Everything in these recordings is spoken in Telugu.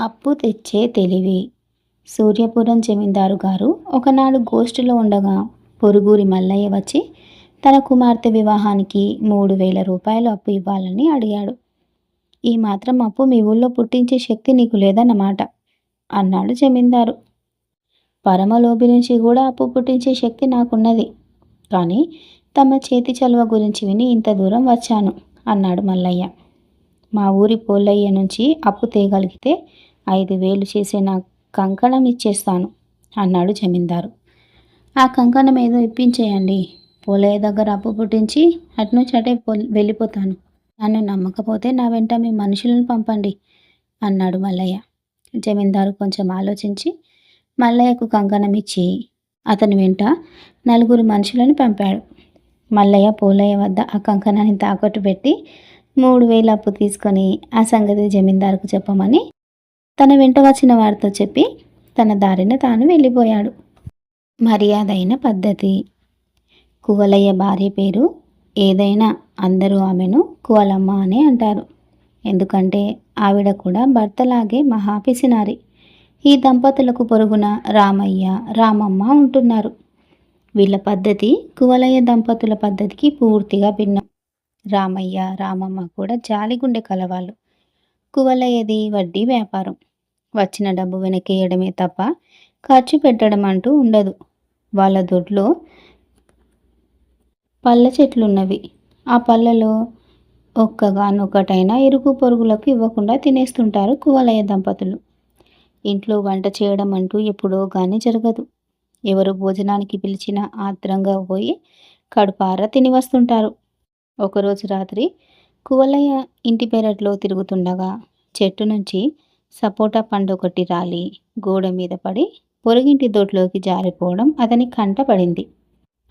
అప్పు తెచ్చే తెలివి. సూర్యపురం జమీందారు గారు ఒకనాడు గోష్ఠిలో ఉండగా పొరుగురి మల్లయ్య వచ్చి తన కుమార్తె వివాహానికి మూడు వేల రూపాయలు అప్పు ఇవ్వాలని అడిగాడు. ఈ మాత్రం అప్పు మీ ఊళ్ళో పుట్టించే శక్తి నీకు లేదన్నమాట అన్నాడు జమీందారు. పరమలోభి నుంచి కూడా అప్పు పుట్టించే శక్తి నాకున్నది. కానీ తమ చేతి చలువ గురించి విని ఇంత దూరం వచ్చాను అన్నాడు మల్లయ్య. మా ఊరి పోలయ్య నుంచి అప్పు తేగలిగితే ఐదు వేలు చేసే నా కంకణం ఇచ్చేస్తాను అన్నాడు జమీందారు. ఆ కంకణం ఏదో ఇప్పించేయండి. పోలయ్య దగ్గర అప్పు పుట్టించి అటునుంచి అటే వెళ్ళిపోతాను. నన్ను నమ్మకపోతే నా వెంట మీ మనుషులను పంపండి అన్నాడు మల్లయ్య. జమీందారు కొంచెం ఆలోచించి మల్లయ్యకు కంకణం ఇచ్చి అతని వెంట నలుగురు మనుషులను పంపాడు. మల్లయ్య పోలయ్య వద్ద ఆ కంకణాన్ని తాకట్టు పెట్టి మూడు వేలు అప్పు తీసుకొని ఆ సంగతి జమీందారుకు చెప్పమని తన వెంట వచ్చిన వారితో చెప్పి తన దారిన తాను వెళ్ళిపోయాడు. మర్యాదైన పద్ధతి. కువలయ్య భార్య పేరు ఏదైనా అందరూ ఆమెను కువలమ్మ అని అంటారు. ఎందుకంటే ఆవిడ కూడా భర్తలాగే మహాపిసినారి. ఈ దంపతులకు పొరుగున రామయ్య రామమ్మ ఉంటున్నారు. వీళ్ళ పద్ధతి కువలయ్య దంపతుల పద్ధతికి పూర్తిగా భిన్నం. రామయ్య రామమ్మ కూడా జాలిగుండె కలవాళ్ళు. కువలయ్యది వడ్డీ వ్యాపారం. వచ్చిన డబ్బు వెనకేయడమే తప్ప ఖర్చు పెట్టడం అంటూ ఉండదు. వాళ్ళ దొడ్లో పళ్ళ చెట్లున్నవి. ఆ పళ్ళలో ఒక్కగానొక్కటైనా ఇరుగు పొరుగులకు ఇవ్వకుండా తినేస్తుంటారు కువలయ్య దంపతులు. ఇంట్లో వంట చేయడం అంటూ ఎప్పుడో కానీ జరగదు. ఎవరు భోజనానికి పిలిచినా ఆత్రంగా పోయి కడుపార తిని వస్తుంటారు. ఒకరోజు రాత్రి కువలయ్య ఇంటి పెరట్లో తిరుగుతుండగా చెట్టు నుంచి సపోటా పండు ఒకటి రాలి గోడ మీద పడి పొరుగింటి దొడ్లోకి జారిపోవడం అతని కంట పడింది.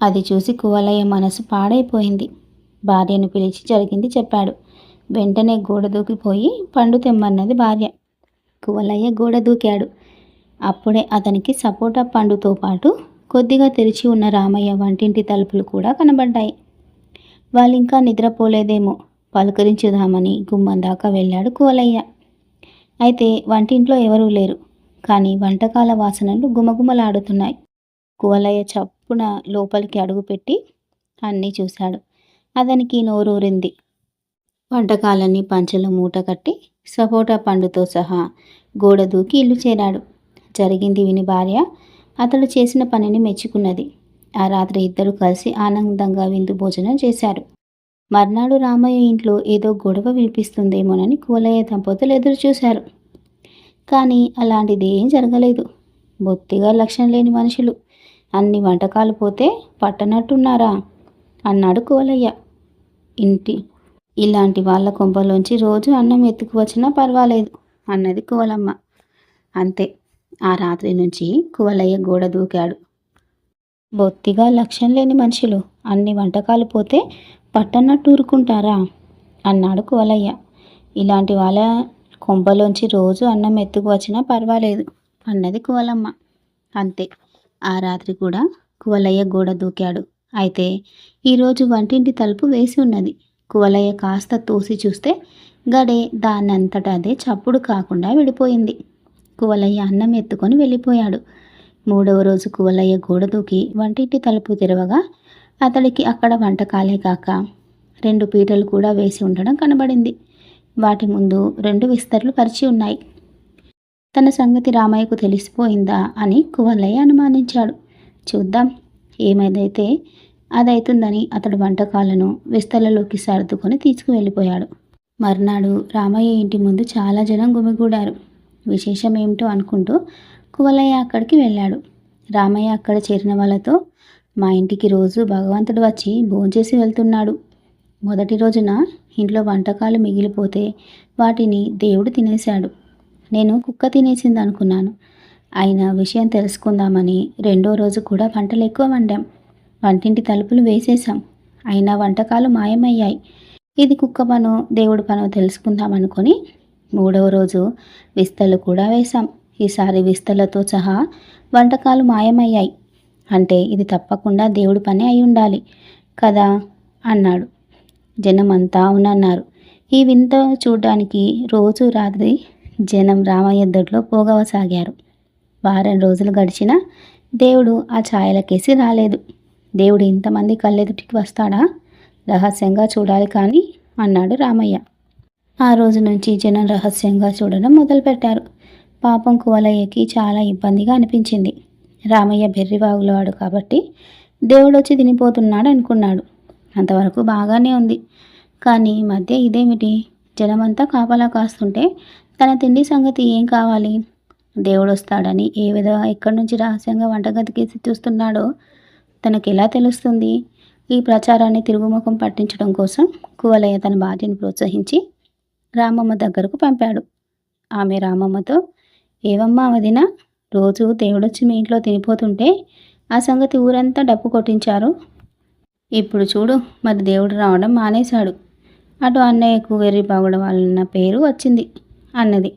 అది చూసి కువలయ్య మనసు పాడైపోయింది. భార్యను పిలిచి జరిగింది చెప్పాడు. వెంటనే గోడ దూకిపోయి పండు తెమ్మన్నది భార్య. కువలయ్య గోడ దూకాడు. అప్పుడే అతనికి సపోటా పండుతో పాటు కొద్దిగా తెరిచి ఉన్న రామయ్య వంటింటి తలుపులు కూడా కనబడ్డాయి. వాళ్ళు ఇంకా నిద్రపోలేదేమో. పలకరించుదామని గుమ్మం దాకా వెళ్ళాడు కోలయ్య అయితే వంటింట్లో ఎవరూ లేరు. కానీ వంటకాల వాసనలు గుమగుమలాడుతున్నాయి. కోలయ్య చప్పున లోపలికి అడుగుపెట్టి అన్నీ చూశాడు. అతనికి నోరూరింది. వంటకాలన్నీ పంచెలో మూట కట్టి సపోటా పండుతో సహా గోడ దూకి ఇల్లు చేరాడు. జరిగింది విని భార్య అతడు చేసిన పనిని మెచ్చుకున్నది. ఆ రాత్రి ఇద్దరు కలిసి ఆనందంగా విందు భోజనం చేశారు. మర్నాడు రామయ్య ఇంట్లో ఏదో గొడవ వినిపిస్తుందేమోనని కూలయ్య దంపతులు ఎదురు చూశారు కానీ అలాంటిది ఏం జరగలేదు. బొత్తిగా లక్ష్యం లేని మనుషులు. అన్ని వంటకాలు పోతే పట్టనట్టున్నారా? అన్నాడు కోలయ్య. ఇంటి ఇలాంటి వాళ్ళ కొంపలోంచి రోజు అన్నం ఎత్తుకు వచ్చినా పర్వాలేదు అన్నది కోలమ్మ. అంతే ఆ రాత్రి నుంచి కువలయ్య గోడ దూకాడు. బొత్తిగా లక్ష్యం లేని మనుషులు. అన్ని వంటకాలు పోతే పట్టన్నట్టు ఊరుకుంటారా అన్నాడు కోలయ్య. ఇలాంటి వాళ్ళ కొంపలోంచి రోజు అన్నం ఎత్తుకు వచ్చినా పర్వాలేదు అన్నది కోలమ్మ. అంతే. ఆ రాత్రి కూడా కువలయ్య గోడ దూకాడు. అయితే ఈరోజు వంటింటి తలుపు వేసి ఉన్నది. కువలయ్య కాస్త తోసి చూస్తే గడే దాన్నంతట అదే చప్పుడు కాకుండా విడిపోయింది కువలయ్య అన్నం ఎత్తుకొని వెళ్ళిపోయాడు. మూడవ రోజు కువలయ్య గోడ దూకి వంటింటి తలుపు తెరవగా అతడికి అక్కడ వంటకాలే కాక రెండు పీటలు కూడా వేసి ఉండడం కనబడింది. వాటి ముందు రెండు విస్తర్లు పరిచి ఉన్నాయి. తన సంగతి రామయ్యకు తెలిసిపోయిందా అని కువలయ్య అనుమానించాడు. చూద్దాం ఏమైదైతే అదైతుందని అతడు వంటకాలను విస్తలలోకి సర్దుకొని తీసుకువెళ్ళిపోయాడు. మర్నాడు రామయ్య ఇంటి ముందు చాలా జనం గుమిగూడారు. విశేషం ఏమిటో అనుకుంటూ కువలయ్య అక్కడికి వెళ్ళాడు. రామయ్య అక్కడ చేరిన వాళ్ళతో మా ఇంటికి రోజు భగవంతుడు వచ్చి భోంచేసి వెళ్తున్నాడు. మొదటి రోజున ఇంట్లో వంటకాలు మిగిలిపోతే వాటిని దేవుడు తినేశాడు. నేను కుక్క తినేసింది అనుకున్నాను అయినా విషయం తెలుసుకుందామని రెండో రోజు కూడా వంటలు ఎక్కువ వండాం. వంటింటి తలుపులు వేసేసాం అయినా వంటకాలు మాయమయ్యాయి. ఇది కుక్క పను దేవుడి పను తెలుసుకుందాం అనుకొని మూడవ రోజు విస్తలు కూడా వేశాం. ఈసారి విస్తలతో సహా వంటకాలు మాయమయ్యాయి. అంటే ఇది తప్పకుండా దేవుడి పని అయి ఉండాలి కదా? అన్నాడు. జనం అంతా అవునన్నారు ఈ వింత చూడడానికి రోజు రాత్రి జనం రామయ్య దొడ్లో పోగవసాగారు. వారం రోజులు గడిచినా దేవుడు ఆ ఛాయలకేసి రాలేదు. దేవుడు ఇంతమంది కళ్ళెదుటికి వస్తాడా? రహస్యంగా చూడాలి కానీ అన్నాడు రామయ్య. ఆ రోజు నుంచి జనం రహస్యంగా చూడడం మొదలుపెట్టారు. పాపం కువలయ్యకి చాలా ఇబ్బందిగా అనిపించింది. రామయ్య బెర్రివాగులవాడు కాబట్టి దేవుడు వచ్చి తినిపోతున్నాడు అనుకున్నాడు. అంతవరకు బాగానే ఉంది. కానీ మధ్య ఇదేమిటి? జనమంతా కాపలా కాస్తుంటే తన తిండి సంగతి ఏం కావాలి? దేవుడు వస్తాడని ఏ విధంగా ఎక్కడి నుంచి రహస్యంగా వంటగదికి చూస్తున్నాడో తనకు ఎలా తెలుస్తుంది? ఈ ప్రచారాన్ని తిరుగుముఖం పట్టించడం కోసం కువలయ్య తన భార్యను ప్రోత్సహించి రామమ్మ దగ్గరకు పంపాడు. ఆమె రామమ్మతో ఏవమ్మా వదిన రోజు దేవుడొచ్చి మీ ఇంట్లో తినిపోతుంటే ఆ సంగతి ఊరంతా డప్పు కొట్టించారు. ఇప్పుడు చూడు మరి దేవుడు రావడం మానేశాడు. అటు అన్నయ్యకు వెర్రిబాగుల వాళ్ళన్న పేరు వచ్చింది అన్నది.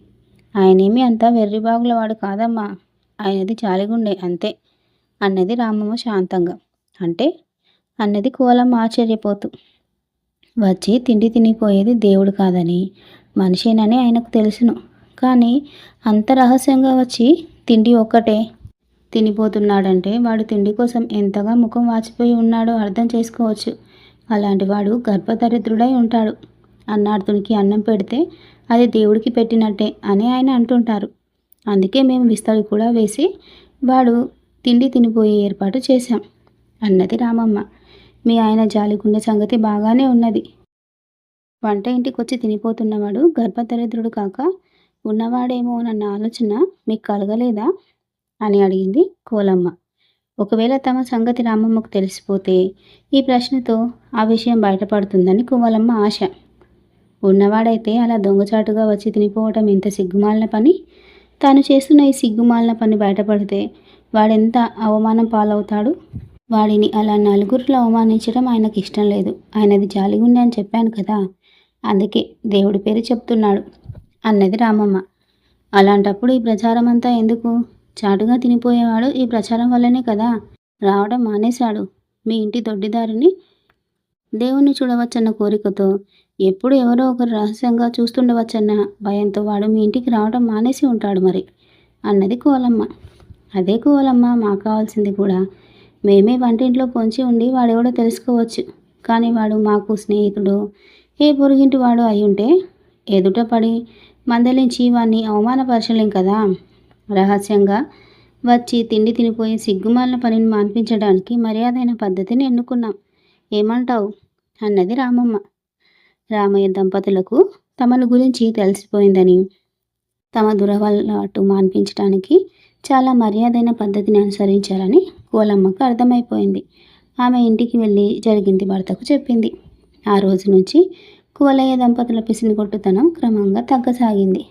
ఆయనేమి అంతా వెర్రిబాగుల వాడు కాదమ్మా ఆయనది చాలిగుండే అంతే అన్నది రామమ్మ శాంతంగా. అంటే అన్నది కోలమ్మ ఆశ్చర్యపోతూ. వచ్చి తిండి తినిపోయేది దేవుడు కాదని మనిషేనని ఆయనకు తెలుసును. కానీ అంత రహస్యంగా వచ్చి తిండి ఒక్కటే తినిపోతున్నాడంటే వాడు తిండి కోసం ఎంతగా ముఖం వాచిపోయి ఉన్నాడో అర్థం చేసుకోవచ్చు. అలాంటి వాడు గర్భదరిద్రుడై ఉంటాడు. అన్నార్థునికి అన్నం పెడితే అది దేవుడికి పెట్టినట్టే అని ఆయన అంటుంటారు. అందుకే మేము విస్తరి కూడా వేసి వాడు తిండి తినిపోయే ఏర్పాటు చేశాం. అన్నది రామమ్మ. మీ ఆయన జాలిగుండె సంగతి బాగానే ఉన్నది. వంట ఇంటికి వచ్చి తినిపోతున్నవాడు గర్భదరిద్రుడు కాక ఉన్నవాడేమో నన్న ఆలోచన మీకు కలగలేదా? అని అడిగింది కోలమ్మ. ఒకవేళ తమ సంగతి రామమ్మకు తెలిసిపోతే ఈ ప్రశ్నతో ఆ విషయం బయటపడుతుందని కోవలమ్మ ఆశ. ఉన్నవాడైతే అలా దొంగచాటుగా వచ్చి తినిపోవటం ఇంత సిగ్గుమాలిన పని? తాను చేస్తున్న ఈ సిగ్గుమాలిన పని బయటపడితే వాడెంత అవమానం పాలవుతాడు? వాడిని అలా నలుగురిలో అవమానించడం ఆయనకి ఇష్టం లేదు. ఆయనది జాలిగుండె అని చెప్పాను కదా. అందుకే దేవుడి పేరు చెప్తున్నాడు. అన్నది రామమ్మ. అలాంటప్పుడు ఈ ప్రచారం అంతా ఎందుకు? చాటుగా తినిపోయేవాడు ఈ ప్రచారం వల్లనే కదా? రావడం మానేశాడు. మీ ఇంటి దొడ్డిదారిని దేవుణ్ణి చూడవచ్చన్న కోరికతో ఎప్పుడు ఎవరో ఒకరు రహస్యంగా చూస్తుండవచ్చన్న భయంతో వాడు మీ ఇంటికి రావడం మానేసి ఉంటాడు మరి అన్నది కోలమ్మ. అదే కోలమ్మ మాకు కావాల్సింది కూడా. మేమే వంటింట్లో పొంచి ఉండి వాడెవడో తెలుసుకోవచ్చు. కానీ వాడు మాకు స్నేహితుడు. ఏ పొరుగింటి వాడు అయి ఉంటే ఎదుట పడి మందలించి వాణ్ణి అవమానపరచలేం కదా? రహస్యంగా వచ్చి తిండి తినిపోయి సిగ్గుమాలిన పనిని మాన్పించడానికి మర్యాదైన పద్ధతిని ఎన్నుకున్నాం. ఏమంటావు? అన్నది రామమ్మ. రామయ్య దంపతులకు తమను గురించి తెలిసిపోయిందని తమ దురవలాటు మాన్పించడానికి చాలా మర్యాదైన పద్ధతిని అనుసరించాలని కోలమ్మకు అర్థమైపోయింది. ఆమె ఇంటికి వెళ్ళి జరిగింది భర్తకు చెప్పింది. ఆ రోజు నుంచి కువలయ్య దంపతుల పిసినిగొట్టుతనం క్రమంగా తగ్గసాగింది.